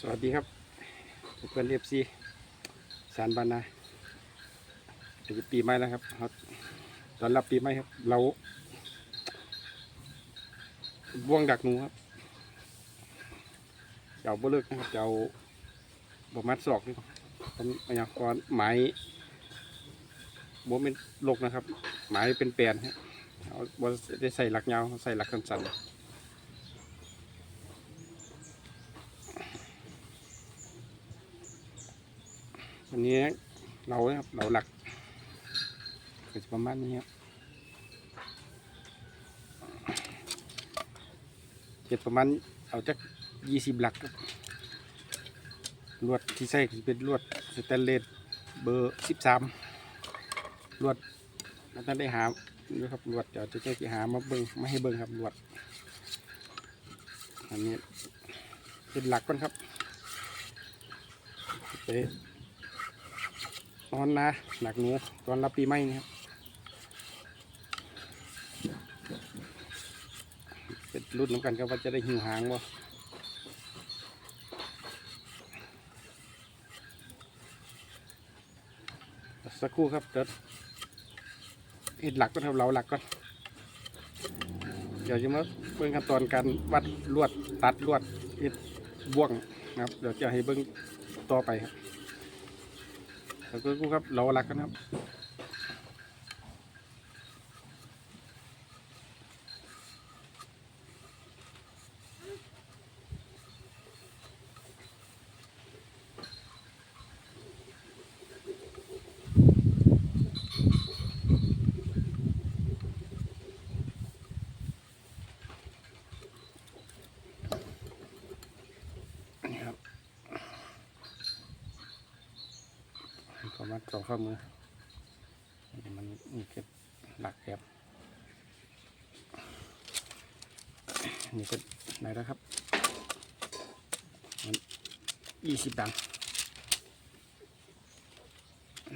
สวัสดีครับเพื่อนเอฟซีสารบานนาถึงปีใหม่แล้วครับครับตอนรับปีใหม่ครับเราบ่วงดักหนูครับเจ้าบ่เลิกนะครับเจ้าบ่มัดศอกนี่เป็นพยากรณ์หมายบ่เป็นลกนะครับ หมายเป็นแปลนครับเอาบ่ได้ใส่หลักยาวใส่หลักสั้นๆ วันนี้เราครับเราหลักก็จะประมาณนี้ครับเก็บประมาณเอาจากยี่สิบหลักครับลวดที่ใส่เป็นลวดสแตนเลสเบอร์สิบสามลวดแล้วท่านได้หาดูครับลวดเดี๋ยวจะใช้ที่หามาเบิ้งไม่ให้เบิ้งครับลวดอันนี้เป็นหลักก่อนครับไป ตอนนะหนักหนูตอนรับปีใหม่นี่ครับเป็นรุ่นน้ำกันครับว่าจะได้หิวหางบ่สักครู่ครับเดี๋ยวเห็ดหลักก็ทำเราหลักก่อนเดี๋ยวจะมาเบิ่งขั้นตอนการวัดลวดตัดลวดเห็ดบ่วงนะครับ เดี๋ยวจะให้เบิ่งต่อไปครับ ขอบคุณครับเรารักกันครับนี่ครับประมาณสอง ข้อมือมันมีเก็บหลักครับนี่ก็ไหนแล้วครับยี่สิบดัง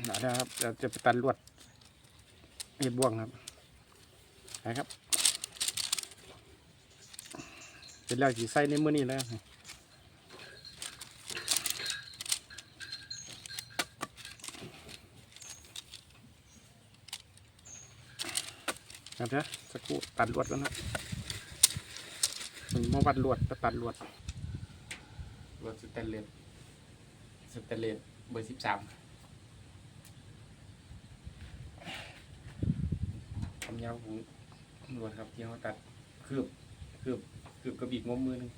หนาแล้วครับเราจะไปตันลวดเห็ดบ่วงครับไปครับ เป็นแล้วสีใส่ในมือนี่แล้ว ครับนะสักครู่ตัดลวดแล้วนะมาวัดลวดจะตัดลวดลวดสแตนเลสสแตนเลสเบอร์สิบสามความยาวของลวดครับที่เขาตัดคืบคืบคืบกระบี่งมมือหนึง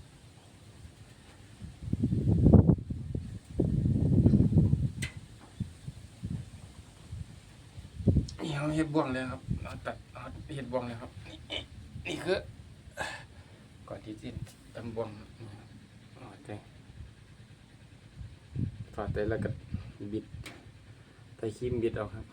นี่เขาเห็ดบ่วงเลยครับเราตัด เห็ดบวงเลยครับ นี่นี่คือ ก่อนที่จะตำบวงโอเคถอดไปแล้วก็บิดใส่ครีมบิดเอาครับ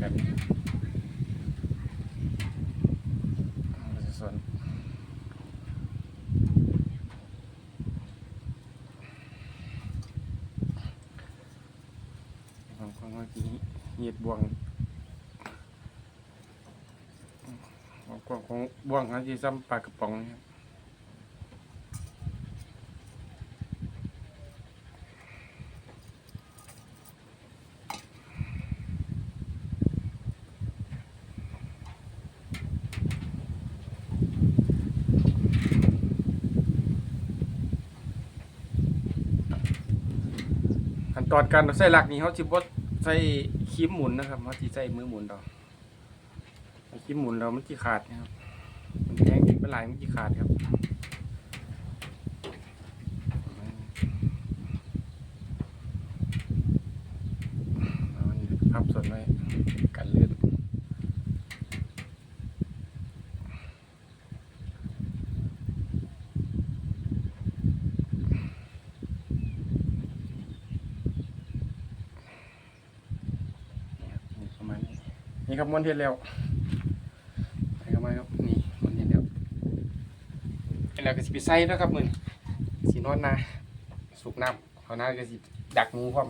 แบบนี้เราจะส่วนของของเมื่อกี้เหยียดบวงของของบวงอันที่ซ้ำปลากระป๋องนี่ครับขั้น ตอนการใส่หลักนี่เขาจิบดใส่ครีมหมุนนะครับเขาจีใส่มือหมุนดอกเราครีมหมุนเรามันจีขาดนะครับมันแทงติดเป็นลายมันจีขาดครับเอาอันนี้พับส่วนไว้กันเลื่อนนี่ ครับม้วนเทียนแล้วไปครับมาครับนี่ม้วนเทียนแล้วแล้วก็สิไปใส่นะครับมือสีนอนนาสุกน้ำเขาหน้าก็สิดักหมูพร้อม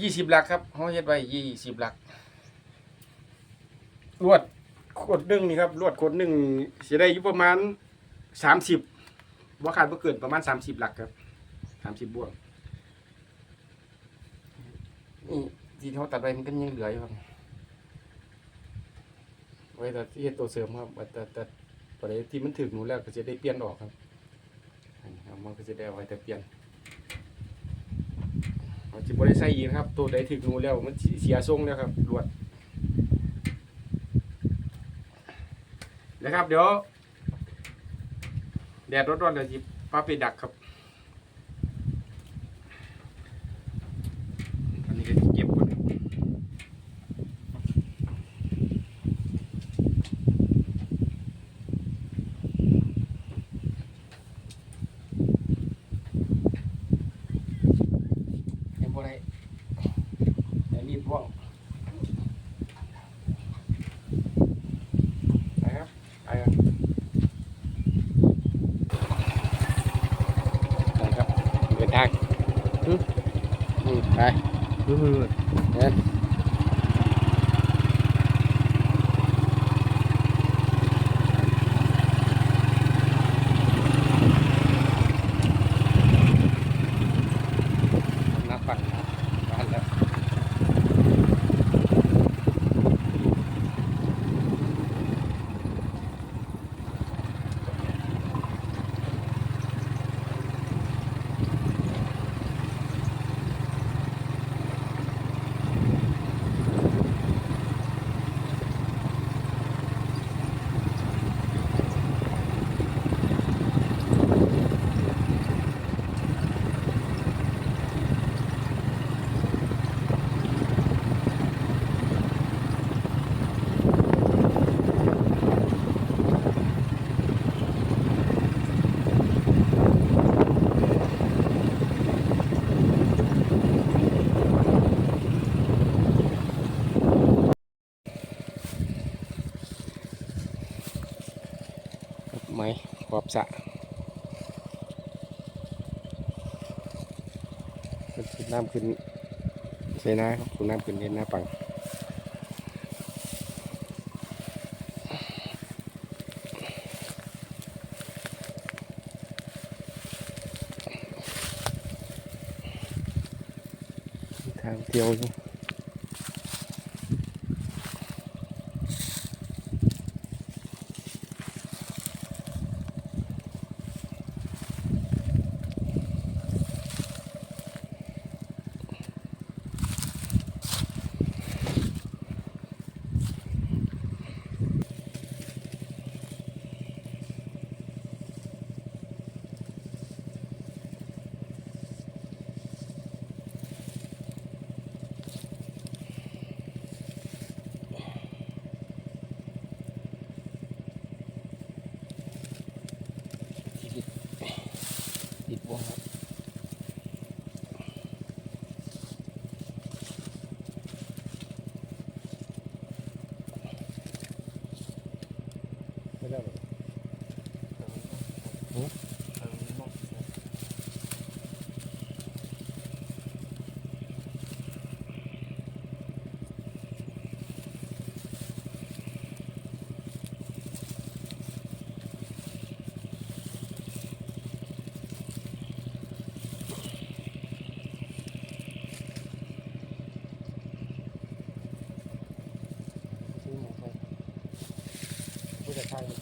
ยี่สิบหลักครับเขาเฮ็ดไว้ยี่สิบหลักลวดขดหนึ่งนี่ครับลวดขดหนึ่งสิได้อยู่ประมาณสามสิบว่าขาดบ่เกินประมาณสามสิบหลักครับสามสิบบวกนี่ที่เขาตัดไว้มันก็ยังเหลืออยู่ครับ ว้แต่ที่เฮ็ดตัวเสริมครับแต่แต่แต่ประเดี๋ยวที่มันถึงหนูแล้วก็จะได้เปลี่ยนออกครับครับมันก็จะได้เอาไว้แต่เปลี่ยนเราจะบริใส่อีกนะครับ ตัวใดถึงหนูแล้วมันเสียทรงแล้วครับรวดนะครับเดี๋ยวแดดร้อนๆเดี๋ยวจิป้าไปดักครับ อันนี้ก็สิเก็บก่อนครับ เห็นบ่ได้แต่รีบว่องไปครับไปครับไปครับเดินทาง อืมอืมไป มขอบสะขึ้นน้ำขึ้นใส่น้าครับคุณน้ำขึ้นเห็นหน้าปังทางเที่ยวอยู่ ติดวงครับไม่ได้หรอ ซื้อหมูไป ผู้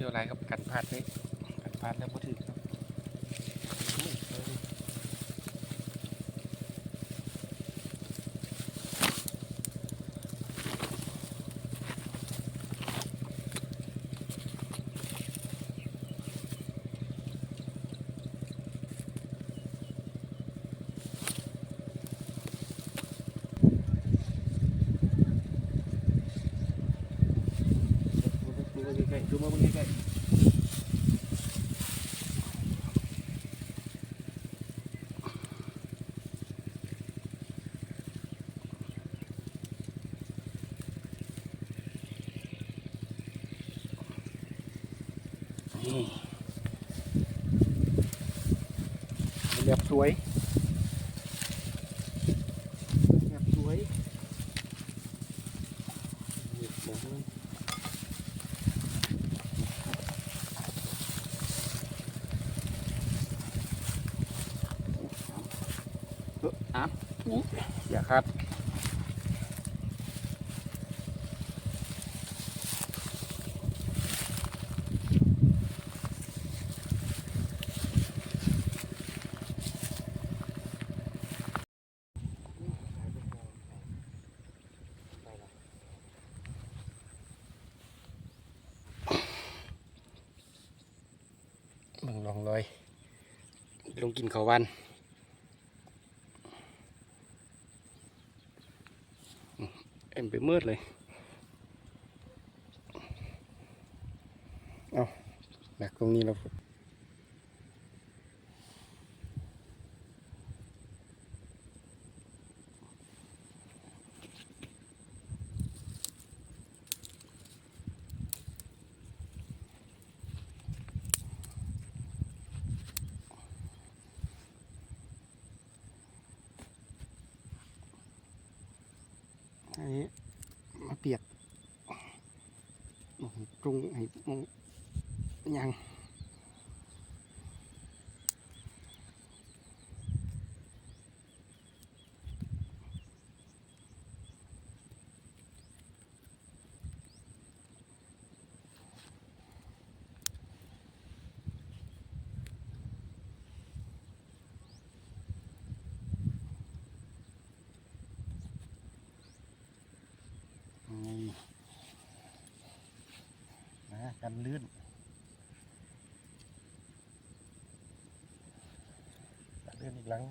เที่ยวไรครับกันพลาดเลยกันพลาดแล้วพอถึงครับดูมา ใกล้ๆดูมาใกล้ๆนี่แบบสวยแบบสวยนี่บอกเลย เออ อย่าคัดมึงลองเลยลงกินเขาวัน เอ็มไปมืดเลย เอาหนักตรงนี้เราอันนี้มาเปียก มองตรงให้มองยังนี่นะ กันลื่นลื่นอีกหลัง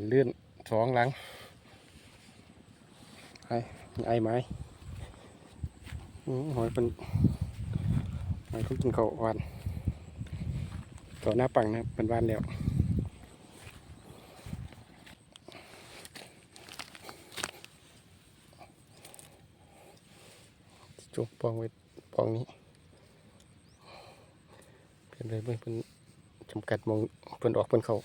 กันลื่นสองหลังไอ้ไอ้ไม้หอยเป็นหอยเขากินเขาวหวนเขาหน้าปังนะเป็นหวานแล้วจุกปองไว้ปองนี้เป็นเลยเพื่อนเป็นจำกัดมองเพิ่นออกเพิ่นเขา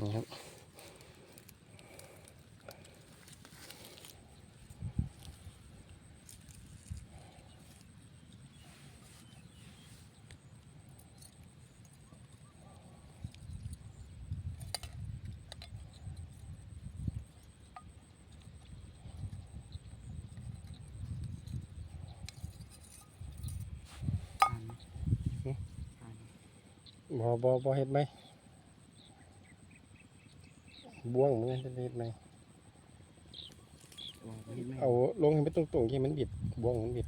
นี่ครับบอบอบอเห็ดไหม บ่วงมันจะเห็ดไหมเอาลงให้มันตรงๆที่มันบิดบ่วงมันบิด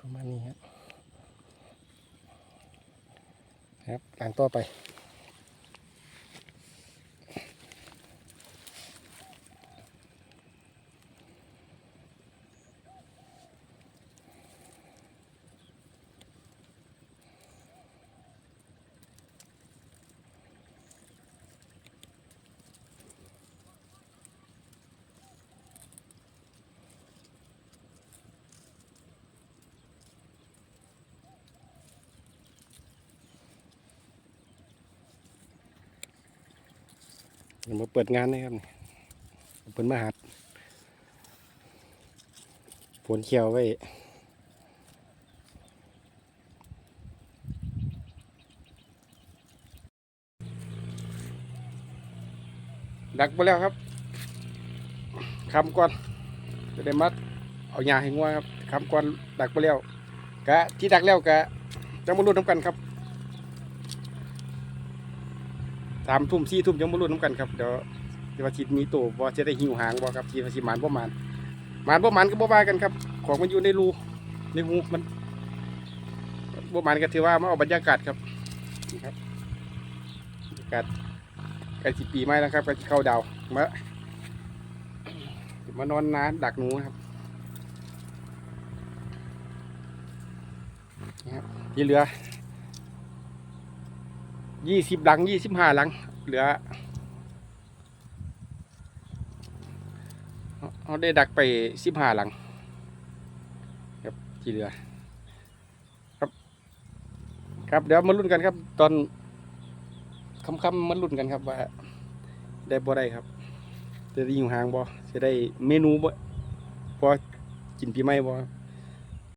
ประมาณนี้ครับ ครับหลังต่อไป เดี๋ยวมาเปิดงานนะครับเปิดมาหัดผลเขียวไว้ดักไปแล้วครับคำก่อนจะได้มัดเอายาให้งัวครับคำก่อนดักไปแล้วกะที่ดักแล้วกะจะมาลุ้นน้ำกันครับ สามทุ่มสี่ทุ่มยังมาลุ้น้ำกันครับเดี๋ยวจะว่าชิดมีตัวบ่จะได้หิวหางบ่ครับชีว่าชิหมานบ่หมานหมานบ่หมานก็บ่ว่ากันครับ ของมันอยู่ในรูในหูมันบ่หมานก็ถือว่ามาเอาบรรยากาศครับนี่ครับบรรยากาศใกล้สิปีใหม่แล้วครับใกล้สิเข้าดาวมามานอนนาดักหนูครับนี่ครับที่เหลือ ยี่สิบหลังยี่สิบห้าหลัง เหลือเอาได้ดักไปสิบห้าหลัง ครับที่เหลือ ครับ ครับเดี๋ยวมาลุ้นกันครับ ตอนค่ำๆมาลุ้นกันครับว่า ได้บ่ได้ครับ จะได้อยู่ห่างบ่จะได้เมนูบ่พอกินปีใหม่บ่